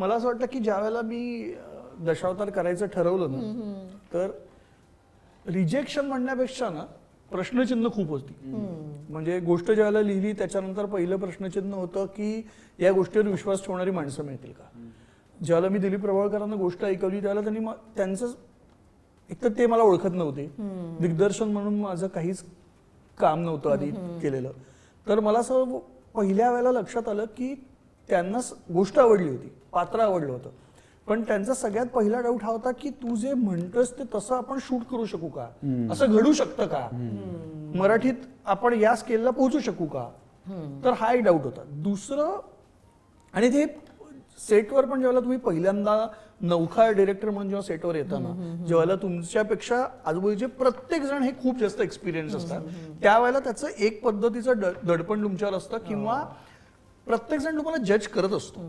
मला असं वाटतं की ज्या वेळेला मी दशावतार करायचं ठरवलं ना तर रिजेक्शन म्हणण्यापेक्षा ना प्रश्नचिन्ह खूप होती. म्हणजे गोष्ट ज्यावेळेला लिहिली त्याच्यानंतर पहिलं प्रश्नचिन्ह होतं की या गोष्टीवर विश्वास ठेवणारी माणसं मिळतील का? ज्यावेळेला मी दिलीप प्रभावळकरांना गोष्ट ऐकवली त्यावेळेला त्यांनी त्यांचं एक तर ते मला ओळखत नव्हते. दिग्दर्शन म्हणून माझं काहीच काम नव्हतं आधी केलेलं. तर मला असं पहिल्या वेळेला लक्षात आलं की त्यांना गोष्ट आवडली होती पात्र आवडलं होतं. पण त्यांचा सगळ्यात पहिला डाऊट हा होता की तू जे म्हणतोस ते तसं आपण शूट करू शकू का? असं घडू शकतं का? मराठीत आपण या स्केलला पोहोचू शकू का? तर हा एक डाऊट होता. दुसरं आणि ते सेटवर पण जेव्हा तुम्ही पहिल्यांदा नौखा डिरेक्टर म्हणून जेव्हा सेटवर येताना जेव्हा तुमच्यापेक्षा आजूबाजूचे प्रत्येक जण हे खूप जास्त एक्सपिरियन्स असतात. त्यावेळेला त्याचं एक पद्धतीचं दडपण तुमच्यावर असतं किंवा प्रत्येक जण तुम्हाला जज करत असतो.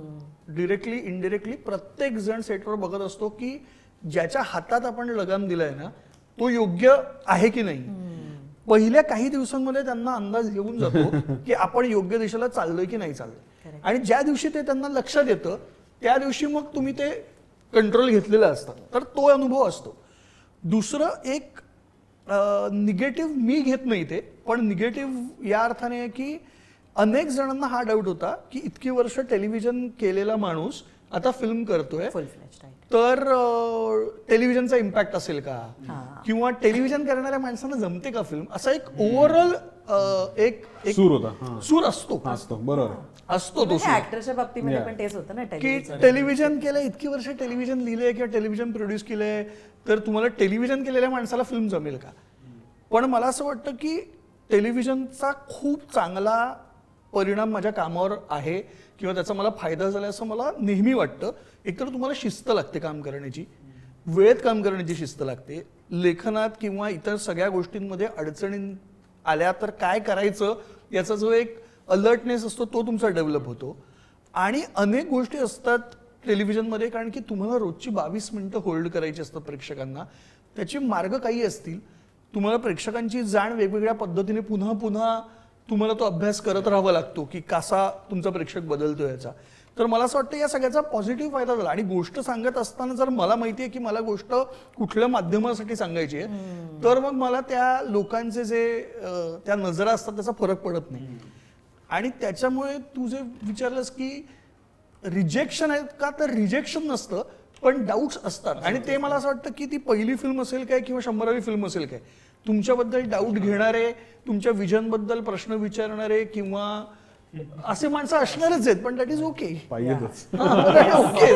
डिरेक्टली इनडिरेक्टली प्रत्येक जण सेटवर बघत असतो की ज्याच्या हातात आपण लगाम दिलाय ना तो योग्य आहे की नाही? पहिल्या काही दिवसांमध्ये त्यांना अंदाज येऊन जातो की आपण योग्य दिशेला चाललोय की नाही चाललोय. आणि ज्या दिवशी ते त्यांना लक्षात येतं त्या दिवशी मग तुम्ही ते कंट्रोल घेतलेलं असतं. तर तो अनुभव असतो. दुसरं एक निगेटिव्ह मी घेत नाही ते पण निगेटिव्ह या अर्थाने की अनेक जणांना हा डाऊट होता की इतकी वर्ष टेलिव्हिजन केलेला माणूस आता फिल्म करतोय. तर टेलिव्हिजनचा इम्पॅक्ट असेल का? किंवा टेलिव्हिजन करणाऱ्या माणसांना जमते का फिल्म असा एक ओव्हरऑल एक एक सूर होता हा. सूर असतो. असतो बरोबर. असतो तो ऍक्टरच्या बाबतीमध्ये पण तेच होतं ना की टेलिव्हिजन टेलिव्हिजन केलं इतकी वर्ष टेलिव्हिजन लिहिलंय किंवा टेलिव्हिजन प्रोड्यूस केलंय तर तुम्हाला टेलिव्हिजन केलेल्या माणसाला फिल्म जमेल का? पण मला असं वाटतं की टेलिव्हिजनचा खूप चांगला परिणाम माझ्या कामावर आहे किंवा त्याचा मला फायदा झाला असं मला नेहमी वाटतं. एकतर तुम्हाला शिस्त लागते काम करण्याची. वेळेत काम करण्याची शिस्त लागते. लेखनात किंवा इतर सगळ्या गोष्टींमध्ये अडचणी आल्या तर काय करायचं याचा जो एक अलर्टनेस असतो तो तुमचा डेव्हलप होतो. आणि अनेक गोष्टी असतात टेलिव्हिजनमध्ये कारण की तुम्हाला रोजची बावीस मिनटं होल्ड करायची असतात प्रेक्षकांना. त्याचे मार्ग काही असतील. तुम्हाला प्रेक्षकांची जाण वेगवेगळ्या पद्धतीने पुन्हा पुन्हा तुम्हाला तो अभ्यास करत राहावा लागतो की कसा तुमचा प्रेक्षक बदलतो याचा. तर मला असं वाटतं या सगळ्याचा पॉझिटिव्ह फायदा झाला. आणि गोष्ट सांगत असताना जर मला माहिती आहे की मला गोष्ट कुठल्या माध्यमासाठी सांगायची आहे तर मग मला त्या लोकांचे जे त्या नजरा असतात त्याचा फरक पडत नाही. आणि त्याच्यामुळे तू जे विचारलंस की रिजेक्शन आहे का तर रिजेक्शन नसतं. पण डाऊट्स असतात. आणि ते मला असं वाटतं की ती पहिली फिल्म असेल काय किंवा शंभरावी फिल्म असेल काय तुमच्याबद्दल डाऊट घेणारे तुमच्या विजनबद्दल प्रश्न विचारणारे किंवा असे माणसं असणारच आहेत पण दॅट इज ओके ओके